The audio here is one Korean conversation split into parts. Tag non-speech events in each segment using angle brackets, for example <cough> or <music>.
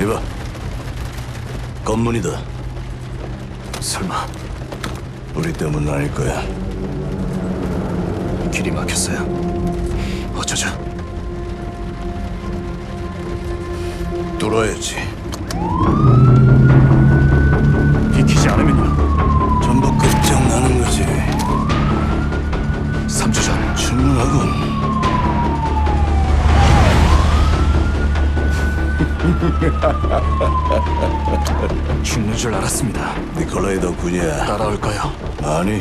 이봐. 검문이다. 설마 우리 때문은 아닐 거야. 길이 막혔어요? 어쩌죠? 뚫어야지. 비키지 않으면요. 전부 끝장나는 거지. 3주 전 충분하군. <laughs> 죽는 줄 알았습니다. 니콜라이 덕분이야. 따라올까요? 아니.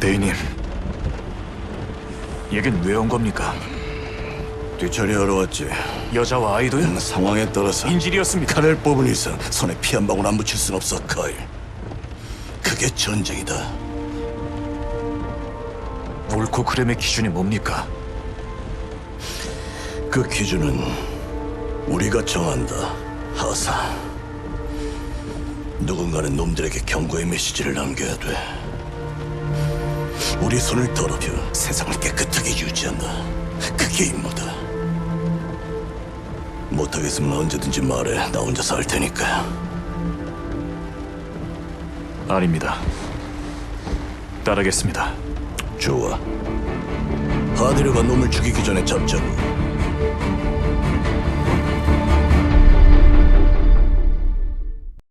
대인님, 얘긴 왜 온 겁니까? 뒤처리하러 왔지. 여자와 아이도요? 상황에 따라서 인질이었습니까? 칼을 뽑은 이상 손에 피 한 방울 안 묻힐 순 없어, 카일. 그게 전쟁이다. 옳고 그름의 기준이 뭡니까? 그 기준은 우리가 정한다. 하사. 누군가는 놈들에게 경고의 메시지를 남겨야 돼. 우리 손을 더럽혀 세상을 깨끗하게 유지한다. 그게 임무다. 못하겠으면 언제든지 말해. 나 혼자서 할 테니까. 아닙니다. 따르겠습니다. 좋아. 하디르가 놈을 죽이기 전에 잡자고.